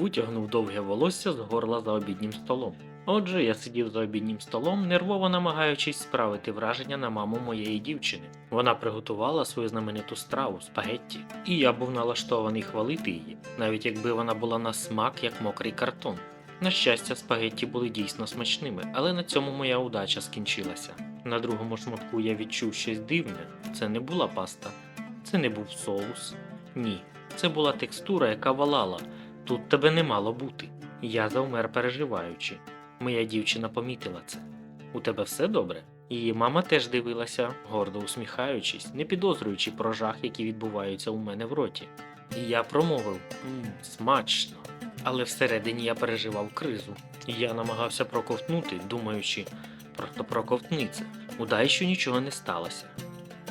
витягнув довге волосся з горла за обіднім столом. Отже, я сидів за обіднім столом, нервово намагаючись справити враження на маму моєї дівчини. Вона приготувала свою знамениту страву спагетті, і я був налаштований хвалити її, навіть якби вона була на смак як мокрий картон. На щастя, спагетті були дійсно смачними, але на цьому моя удача скінчилася. На другому шматку я відчув щось дивне. Це не була паста, це не був соус. Ні, це була текстура, яка валала. Тут тебе не мало бути. Я завмер переживаючи. Моя дівчина помітила це. У тебе все добре? Її мама теж дивилася, гордо усміхаючись, не підозрюючи про жах, які відбуваються у мене в роті. І я промовив «Мм, смачно. Але всередині я переживав кризу. Я намагався проковтнути, думаючи, просто проковтни це. Удай, що нічого не сталося.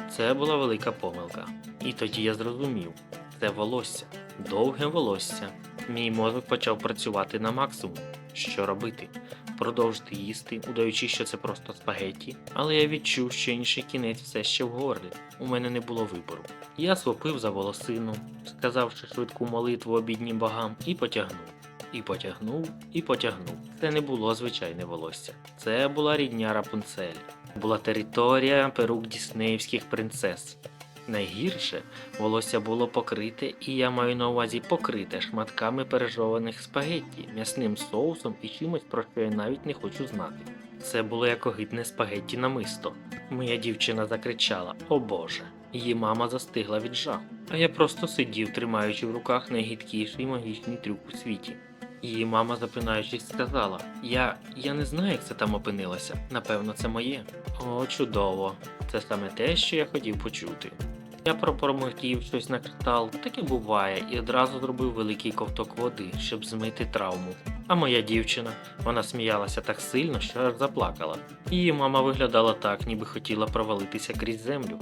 Це була велика помилка. І тоді я зрозумів, це волосся, довге волосся. Мій мозок почав працювати на максимум. Що робити? Продовжити їсти, удаючи, що це просто спагетті, але я відчув, що інший кінець все ще в горлі. У мене не було вибору. Я схопив за волосину, сказавши швидку молитву обіднім богам, і потягнув. І потягнув, і потягнув. Це не було звичайне волосся. Це була рідня Рапунцель. Була територія перук діснеївських принцес. Найгірше волосся було покрите, і я маю на увазі покрите шматками пережованих спагетті, м'ясним соусом і чимось, про що я навіть не хочу знати. Це було як огидне спагетті намисто. Моя дівчина закричала: О Боже! Її мама застигла від жаху, а я просто сидів, тримаючи в руках найгідкіший магічний трюк у світі. Її мама, запинаючись, сказала: Я. я не знаю, як це там опинилося. Напевно, це моє. О, чудово! Це саме те, що я хотів почути. Я пропромовтів щось на кшталт, таке буває, і одразу зробив великий ковток води, щоб змити травму. А моя дівчина, вона сміялася так сильно, що аж заплакала. Її мама виглядала так, ніби хотіла провалитися крізь землю.